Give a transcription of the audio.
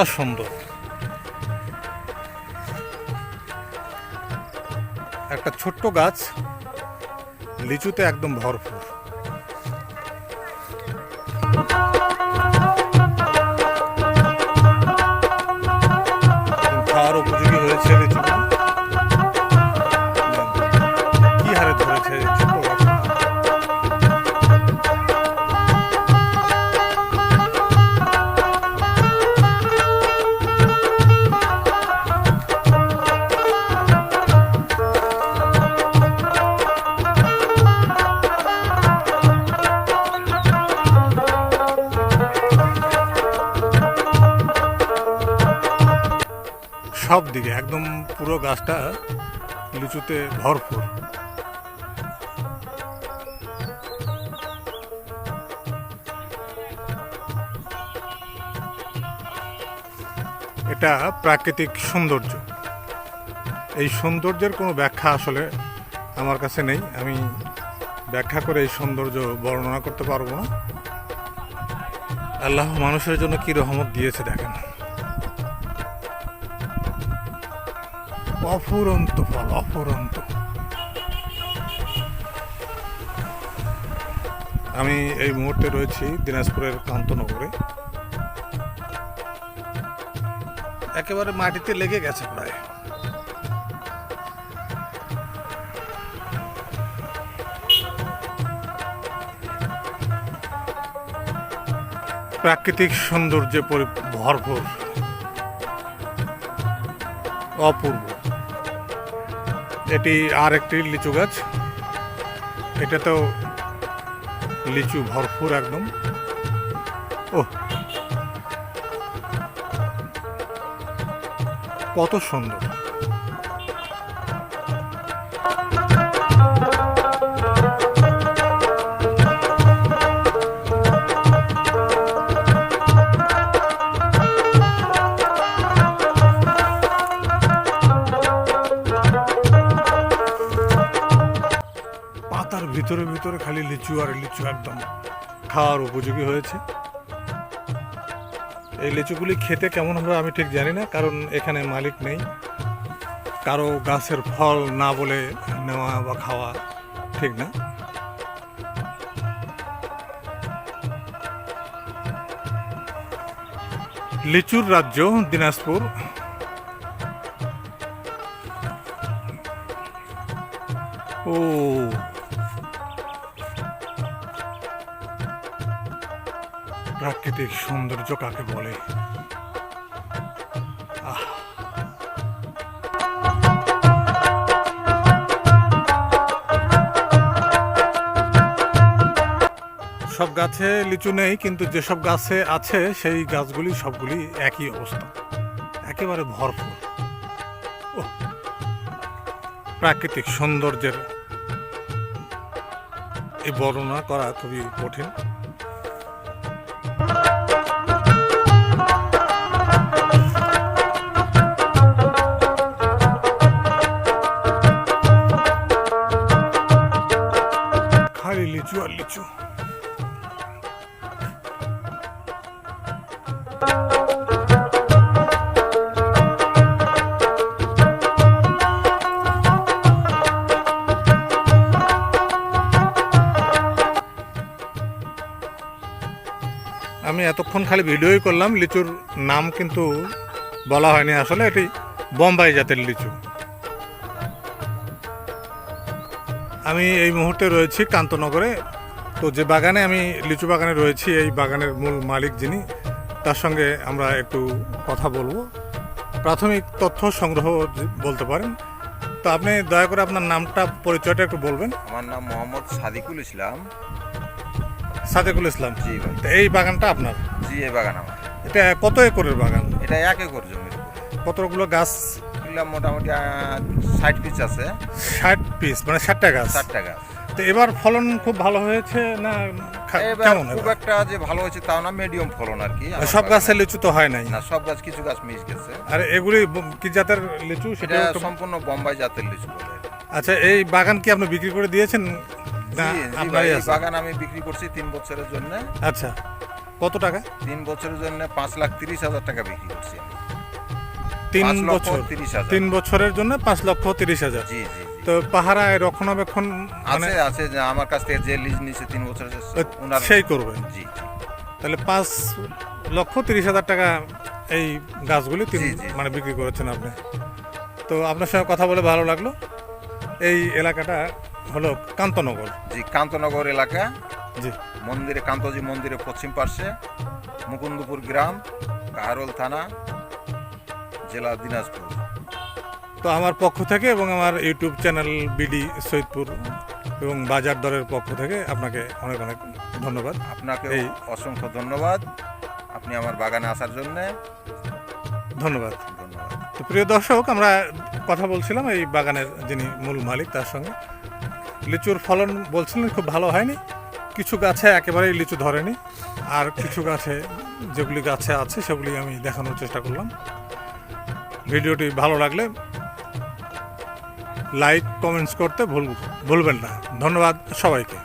কতটা সুন্দর। একটা ছোট্ট গাছ লিচুতে একদম ভরপুর। সব দিকে একদম পুরো গাছটা লিচুতে ভরপুর। এটা প্রাকৃতিক সৌন্দর্য। এই সৌন্দর্যের কোনো ব্যাখ্যা আসলে আমার কাছে নেই। আমি ব্যাখ্যা করে এই সৌন্দর্য বর্ণনা করতে পারব না। আল্লাহ মানুষের জন্য কি রহমত দিয়েছে দেখেন। অফুরন্ত ফল, অফুরন্ত। আমি এই মুহূর্তে রয়েছি দিনাজপুরের কান্তনগরে। একেবারে মাটিতে লেগে গেছে প্রায়। প্রাকৃতিক সৌন্দর্যে পরি- ভরপুর, অপূর্ব। এটি আর একটি লিচু গাছ। এটা তো লিচু ভরপুর একদম। ও কত সুন্দর। ভিতরে ভিতরে খালি লিচু আর লিচু একদম খাওয়ার উপযোগী হয়েছে। এই লিচুগুলি খেতে কেমন হবে আমি ঠিক জানি না, কারণ এখানে মালিক নেই। কারও গাছের ফল না বলে নেওয়া বা খাওয়া ঠিক না। লিচুর রাজ্য দিনাজপুর। ও প্রাকৃতিক সৌন্দর্য কাকে বলে? সব গাছে লিচু নেই, কিন্তু যেসব গাছে আছে, সেই গাছগুলি সবগুলি একই অবস্থা। একেবারে ভরপুর। প্রাকৃতিক সৌন্দর্যের এই বর্ণনা করা খুবই কঠিন। লিচু আর লিচু আমি এতক্ষণ খালি ভিডিওই করলাম, লিচুর নাম কিন্তু বলা হয়নি আসলে, এটি বোম্বাই জাতের লিচু। আমি এই মুহূর্তে রয়েছি কান্তনগরে। তো যে বাগানে আমি লিচু বাগানে রয়েছি এই বাগানের মূল মালিক যিনি তার সঙ্গে আমরা একটু কথা বলব। প্রাথমিক তথ্য সংগ্রহ বলতে পারেন। তো আপনি দয়া করে আপনার নামটা পরিচয়টা একটু বলবেন। আমার নাম মোহাম্মদ সাদিকুল ইসলাম। সাদেকুল ইসলাম। জি ভাই। তো এই বাগানটা আপনার? জি এই বাগান আমার। এটা কত একরের বাগান? এটা এক একর জমি কতগুলো গাছ এগুলা মোটামুটি ষাট পিস আছে। ষাট পিস মানে ষাটটা গাছ? ষাটটা গাছ। তো এবার ফলন খুব ভালো হয়েছে না কেমন খুব একটা যে ভালো হয়েছে তাও না মিডিয়াম ফলন আর কি। সব বাগানে। গাছের লিচু তো হয় নাই? না সব গাছ কিছু গাছ মিস গেছে। আর এগুলি কি জাতের লিচু? সেটা সম্পূর্ণ বোম্বাই জাতের লিচু বলে। আচ্ছা এই বাগান কি আপনি বিক্রি করে দিয়েছেন? না আপনারই আছে। বাগান আমি বিক্রি করছি তিন বছরের জন্য। আচ্ছা কত টাকা? তিন বছরের জন্য পাঁচ লাখ তিরিশ হাজার টাকা বিক্রি করছি। তিন বছর। তিন বছরের জন্য পাঁচ লক্ষ তিরিশ হাজার। জি জি তো পাহারায় রক্ষণাবেক্ষণ মানে আছে আছে যে আমার কাছ থেকে যে লিজ নিছে তিন ওনার সেই করবে। জি। তাহলে পাঁচ লক্ষ তিরিশ হাজার টাকা এই গাছগুলি। মানে বিক্রি করেছেন আপনি। তো আপনার সঙ্গে কথা বলে ভালো লাগল। এই এলাকাটা হলো কান্তনগর। জি কান্তনগর এলাকা। জি। মন্দিরে কান্তজি মন্দিরের পশ্চিম পার্শ্বে মুকুন্দপুর গ্রাম কাহারোল থানা। জেলা দিনাজপুর। তো আমার পক্ষ থেকে এবং আমার ইউটিউব চ্যানেল বিডি সৈয়দপুর এবং বাজার দরের পক্ষ থেকে আপনাকে অনেক অনেক ধন্যবাদ। আপনাকে এই- অসংখ্য ধন্যবাদ। আপনি আমার বাগানে আসার জন্য। ধন্যবাদ। ধন্যবাদ। তো প্রিয় দর্শক আমরা কথা বলছিলাম এই বাগানের যিনি মূল মালিক তার সঙ্গে। লিচুর ফলন বলছিলেন খুব ভালো হয়নি। কিছু গাছে একেবারেই লিচু ধরেনি। আর কিছু গাছে যেগুলি গাছে আছে সেগুলি আমি দেখানোর চেষ্টা করলাম। ভিডিওটি ভালো লাগলে লাইক কমেন্টস করতে ভুল ভুলবেন না। ধন্যবাদ সবাইকে।